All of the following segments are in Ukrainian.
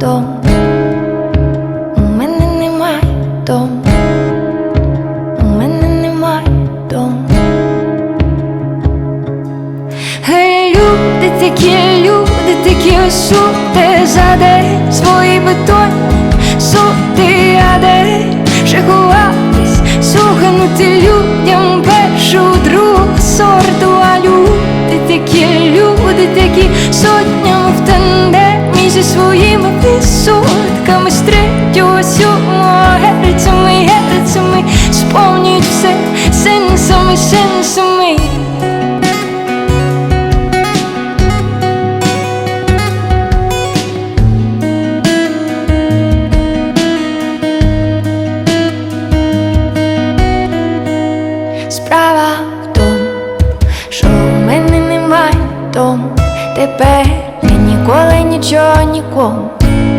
Дому, у мене немає дому, у мене немає дому. Гей, люди такі, люди такі сути за день свої бетонні сути, а де ще суханути людям першу другу сорту, а люди такі, люди такі тандемі зі своїми відсотками з третього герцями, герцями сповнюють все сенсами, сенсами. Справа в тому, що у мене немає дому Тепер нічого нікому.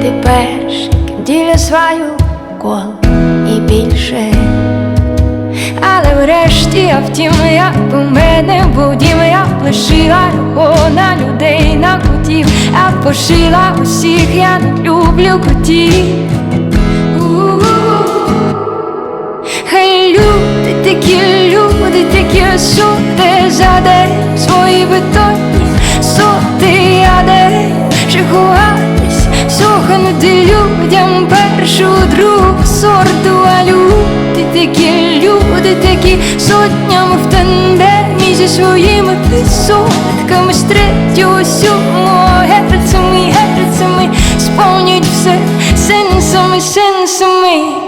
Ти перший, діля свою коло. І більше. Але врешті я втім, як у мене будів, я б лишила його на людей, на кутів, а пошила усіх, я не люблю котів. Людям першу другу сорту, а люди такі, люди такі сотням в тандемі зі своїми відсотками з третього сьомого герцями, герцями сповнюють все сенсами, сенсами.